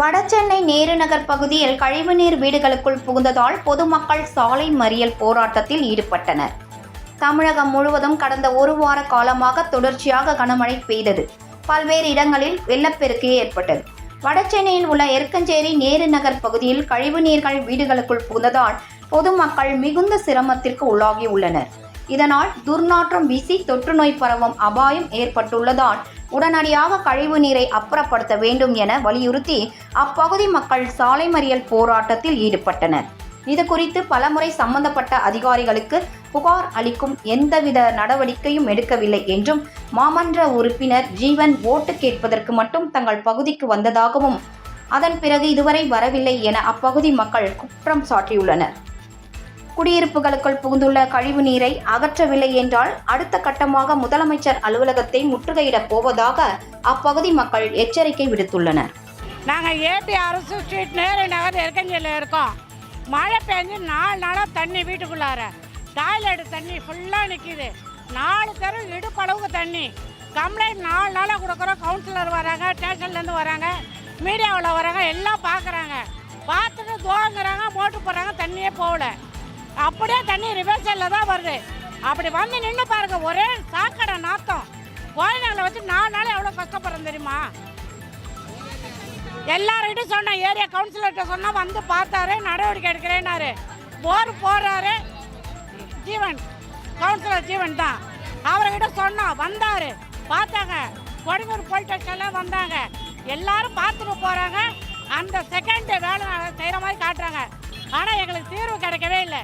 வடசென்னை நேரு நகர் பகுதியில் கழிவுநீர் வீடுகளுக்குள் புகுந்ததால் பொதுமக்கள் சாலை மறியல் போராட்டத்தில் ஈடுபட்டனர். தமிழகம் முழுவதும் கடந்த ஒரு வார காலமாக தொடர்ச்சியாக கனமழை பெய்தது. பல்வேறு இடங்களில் வெள்ளப்பெருக்கு ஏற்பட்டது. வடசென்னையில் உள்ள எருக்கஞ்சேரி நேரு நகர் பகுதியில் கழிவுநீர்கள் வீடுகளுக்குள் புகுந்ததால் பொதுமக்கள் மிகுந்த சிரமத்திற்கு உள்ளாகியுள்ளனர். இதனால் துர்நாற்றம் வீசி தொற்று நோய் பரவும் அபாயம் ஏற்பட்டுள்ளதால் உடனடியாக கழிவு நீரை அப்புறப்படுத்த வேண்டும் என வலியுறுத்தி அப்பகுதி மக்கள் சாலை மறியல் போராட்டத்தில் ஈடுபட்டனர். இது குறித்து பலமுறை சம்பந்தப்பட்ட அதிகாரிகளுக்கு புகார் அளிக்கும் எந்தவித நடவடிக்கையும் எடுக்கவில்லை என்றும் மாமன்ற உறுப்பினர் ஜீவன் ஓட்டு கேட்பதற்கு மட்டும் தங்கள் பகுதிக்கு வந்ததாகவும் அதன் பிறகு இதுவரை வரவில்லை என அப்பகுதி மக்கள் குற்றம் சாட்டியுள்ளனர். குடியிருப்புகளுக்குள் புகுந்துள்ள கழிவு நீரை அகற்றவில்லை என்றால் அடுத்த கட்டமாக முதலமைச்சர் அலுவலகத்தை முற்றுகையிடப் போவதாக அப்பகுதி மக்கள் எச்சரிக்கை விடுத்துள்ளனர். நாங்கள் ஏபி அரசு ஸ்ட்ரீட் நேரு நகர் எருக்கஞ்சியில் இருக்கோம். மழை பெஞ்சு நாலு நாளாக தண்ணி வீட்டுக்குள்ளார. டாய்லெட் தண்ணி ஃபுல்லாக நிற்கிது நாலு தெரு இடுப்பளவுக்கு தண்ணி. கம்ப்ளைண்ட் நாலு நாளாக கொடுக்குறோம். கவுன்சிலர் வராங்க ஸ்டேஷன்லேருந்து வராங்க. மீடியாவில் வராங்க எல்லாம் பார்க்குறாங்க பார்த்துட்டு துவங்குறாங்க மோட்டு போடுறாங்க தண்ணியே போகல. அப்படியே தண்ணி ரிவர்சலில் தான் வருது. அப்படி வந்து நின்று பாருங்க ஒரே சாக்கடை நாத்தம். குழந்தைங்களை வச்சு நாலு நாள் எவ்வளோ கஷ்டப்படுறோம் தெரியுமா? எல்லார்கிட்டும் சொன்னேன் ஏரியா கவுன்சிலர்கிட்ட சொன்னால் வந்து பார்த்தாரு நடவடிக்கை எடுக்கிறேன்னாரு. போர் போடுறாரு. ஜீவன் கவுன்சிலர் ஜீவன் தான். அவர்கிட்ட சொன்னோம் வந்தார். பார்த்தாங்க கொடுமூர் போலீஸ் ஸ்டேஷனில் வந்தாங்க. எல்லாரும் பார்த்துட்டு போகிறாங்க அந்த செகண்ட் வேலை செய்கிற மாதிரி காட்டுறாங்க. ஆனால் எங்களுக்கு தீர்வு கிடைக்கவே இல்லை.